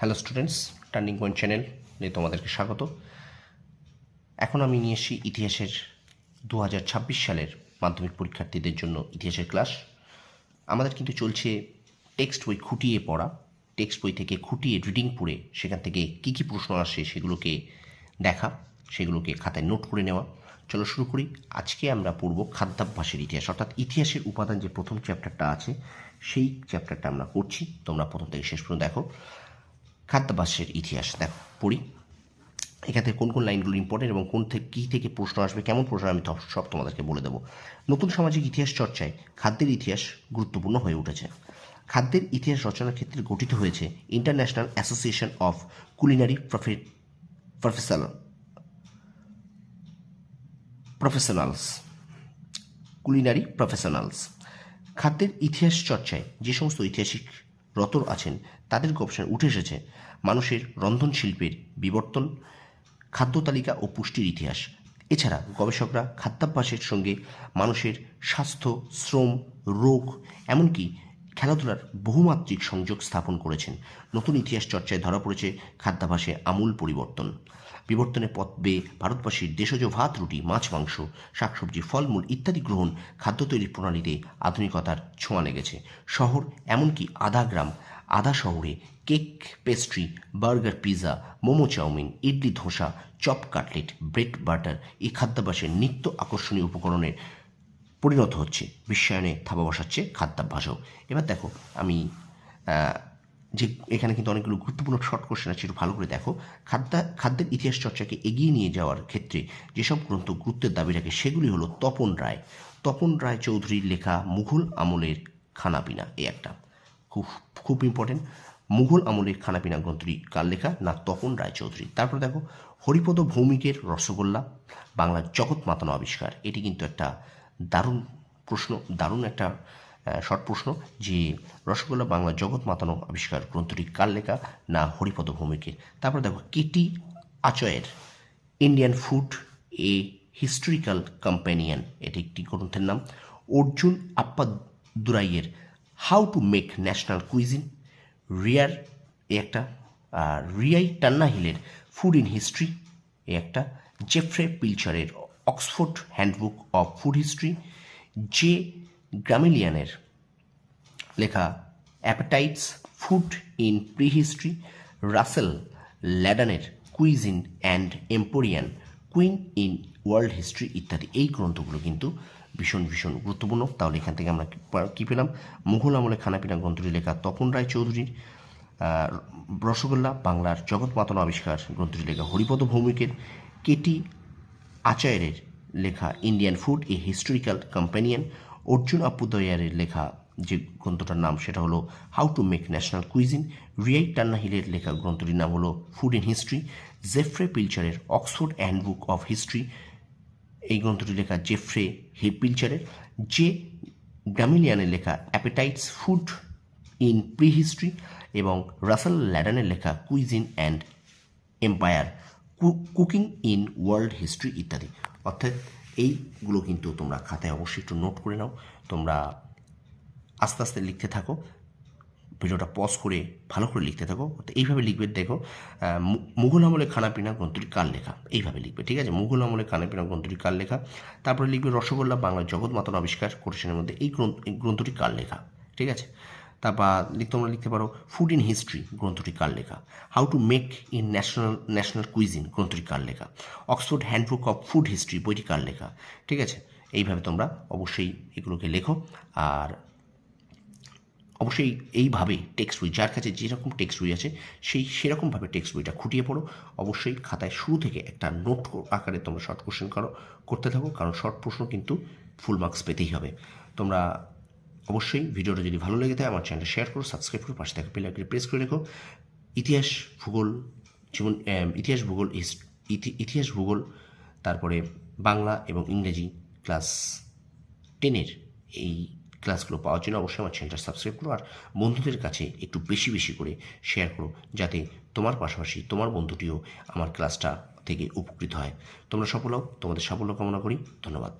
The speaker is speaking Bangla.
Hello students turning point channel নিয়ে তোমাদেরকে স্বাগত। এখন আমি নিয়ে এসেছি ইতিহাসের দু হাজার ছাব্বিশ সালের মাধ্যমিক পরীক্ষার্থীদের জন্য ইতিহাসের ক্লাস আমাদের কিন্তু চলছে টেক্সট বই খুঁটিয়ে পড়া। টেক্সট বই থেকে খুঁটিয়ে রিডিং পড়ে সেখান থেকে কী কী প্রশ্ন আসে সেগুলোকে দেখা, সেগুলোকে খাতায় নোট করে নেওয়া। চলো শুরু করি। আজকে আমরা পড়ব খাদ্যাভ্যাসের ইতিহাস, অর্থাৎ ইতিহাসের উপাদান যে প্রথম চ্যাপ্টারটা আছে, সেই চ্যাপ্টারটা আমরা করছি। তোমরা প্রথম থেকে শেষ পর্যন্ত দেখো। খাদ্যাভ্যাসের ইতিহাস। দেখো, পড়ি। এখান কোন কোন লাইনগুলো ইম্পর্টেন্ট এবং কোন থেকে কী থেকে প্রশ্ন আসবে, কেমন প্রশ্ন আমি সব তোমাদেরকে বলে দেবো। নতুন সামাজিক ইতিহাস চর্চায় খাদ্যের ইতিহাস গুরুত্বপূর্ণ হয়ে উঠেছে। খাদ্যের ইতিহাস রচনার ক্ষেত্রে গঠিত হয়েছে international association of culinary professional professionals culinary professionals খাদ্যের ইতিহাস চর্চায় যে সমস্ত ঐতিহাসিক রতর আছেন, তাদের গবেষণায় উঠে এসেছে, মানুষের রন্ধন শিল্পের বিবর্তন, খাদ্য তালিকা ও পুষ্টির ইতিহাস। এছাড়া গবেষকরা খাদ্যাভ্যাসের সঙ্গে মানুষের স্বাস্থ্য, শ্রম, রোগ, এমনকি খেলাধুলার বহুমাত্রিক সংযোগ স্থাপন করেছেন। নতুন ইতিহাস চর্চায় ধরা পড়েছে খাদ্যাভ্যাসে আমূল পরিবর্তন। বিবর্তনের পথ বেয়ে ভারতবাসীর দেশজ ভাত, রুটি, মাছ, মাংস, শাকসবজি, ফলমূল ইত্যাদি গ্রহণ খাদ্য তৈরির প্রণালীতে আধুনিকতার ছোঁয়া লেগেছে। শহর এমনকি আধা গ্রাম, আধা শহরে cake pastry, burger pizza momo chowmein, idli dosa, chop cutlet, bread butter এই খাদ্যাভ্যাসের নিত্য আকর্ষণীয় উপকরণের পরিণত হচ্ছে, বিশ্বায়নে থাবা বসাচ্ছে, খাদ্যাভ্যাসও। এবার দেখো, আমি যে এখানে কিন্তু অনেকগুলো গুরুত্বপূর্ণ শর্ট কোশ্চেন আছে, একটু ভালো করে দেখো। খাদ্য, খাদ্যের ইতিহাস চর্চাকে এগিয়ে নিয়ে যাওয়ার ক্ষেত্রে যেসব গ্রন্থ গুরুত্বের দাবি রাখে, সেগুলি হলো তপন রায়। তপন রায় চৌধুরীর লেখা মুঘল আমলের খানাপিনা এই একটা। খুব খুব ইম্পর্টেন্ট মুঘল আমলের খানাপিনা গ্রন্থটি কার লেখা? না, তপন রায়চৌধুরী তারপর দেখো, হরিপদ ভৌমিকের রসগোল্লা, বাংলার জগৎ মাতানো আবিষ্কার। এটি কিন্তু একটা দারুণ প্রশ্ন, দারুণ একটা শর্ট প্রশ্ন যে রসগোল্লা বাংলা জগৎ মাতানো আবিষ্কার গ্রন্থটি কার লেখা না হরিপদ ভৌমিকের? তারপর দেখো, Katie আচয়ের Indian food a historical companion এটি একটি গ্রন্থের নাম। অর্জুন আপ্পা দুরাইয়ের how to make national cuisine রিয়ার এ একটা রিয়াই টান্না হিলের ফুড ইন হিস্ট্রি এ একটা, Jeffrey পিলচারের Oxford handbook of food history J গ্রামিলিয়ানের লেখা appetites food in prehistory Russell ল্যাডানের cuisine and empire cooking in world history ইত্যাদি। এই গ্রন্থগুলো কিন্তু ভীষণ ভীষণ গুরুত্বপূর্ণ। তাহলে এখান থেকে আমরা কী পেলাম? মুঘল আমলে খানাপিনা গ্রন্থটি লেখা তপন রায় চৌধুরীর রসগোল্লা, বাংলার জগৎ মাতানো আবিষ্কার গ্রন্থটি লেখা হরিপদ ভৌমিকের কেটি আচার্যের লেখা Indian food a historical companion Arjun আপুদয়ারের লেখা যে গ্রন্থটার নাম, সেটা হলো how to make national cuisine. Reay টান্না হিলের লেখা গ্রন্থটির নাম হলো ফুড ইন হিস্ট্রি। জেফ্রে পিলচারের অক্সফোর্ড হ্যান্ডবুক অফ হিস্ট্রি। এই গ্রন্থটি লেখা জেফ্রে হে পিলচারের। যে গ্রামিলিয়ানের লেখা appetites food in prehistory এবং রাসেল ল্যাডানের লেখা cuisine and empire. Cooking in world history ইত্যাদি। অর্থাৎ এইগুলো কিন্তু তোমরা খাতায় অবশ্যই একটু নোট করে নাও। তোমরা আস্তে আস্তে লিখতে থাকো। ভিডিওটা পজ করে ভালো করে লিখতে থাকো। এইভাবে লিখবে, দেখো মুঘল আমলে খানাপিনা গ্রন্থটি কার লেখা? এইভাবে লিখবে, ঠিক আছে? মুঘল আমলে খানাপিনা গ্রন্থটি কার লেখা? তারপরে লিখবে রসগোল্লা বাংলার জগৎ মাতার আবিষ্কার কোটেশনের মধ্যে এই গ্রন্থ গ্রন্থটি কার লেখা? ঠিক আছে? তারপর তোমরা লিখতে পারো ফুড ইন হিস্ট্রি গ্রন্থটি কার লেখা। How to make in national national cuisine গ্রন্থটি কার লেখা। Oxford handbook of food history বইটি কার লেখা। ঠিক আছে? এইভাবে তোমরা অবশ্যই এগুলোকে লেখো। আর অবশ্যই এইভাবে টেক্সট বই, যার কাছে যেরকম টেক্সট বই আছে, সেই সেরকমভাবে টেক্সট বইটা খুঁটিয়ে পড়ো। অবশ্যই খাতায় শুরু থেকে একটা নোট আকারে তোমরা শর্ট কোশ্চেন করো, করতে থাকো। কারণ শর্ট প্রশ্ন কিন্তু ফুল মার্কস পেতেই হবে। তোমরা অবশ্যই ভিডিওটা যদি ভালো লেগে থাকে, আমার চ্যানেলটা শেয়ার করো সাবস্ক্রাইব করো, পাশে থাকা পেলে প্রেস করে রেখো। ইতিহাস, ভূগোল, যেমন ইতিহাস, ভূগোল ইতিহাস, ভূগোল, তারপরে বাংলা এবং ইংরেজি ক্লাস টেনের এই ক্লাসগুলো পাওয়ার জন্য অবশ্যই আমার চ্যানেলটা সাবস্ক্রাইব করো। আর বন্ধুদের কাছে একটু বেশি বেশি করে শেয়ার করো, যাতে তোমার পাশাপাশি তোমার বন্ধুটিও আমার ক্লাসটা থেকে উপকৃত হয়। তোমরা সফল হও, তোমাদের সাফল্য কামনা করি। ধন্যবাদ।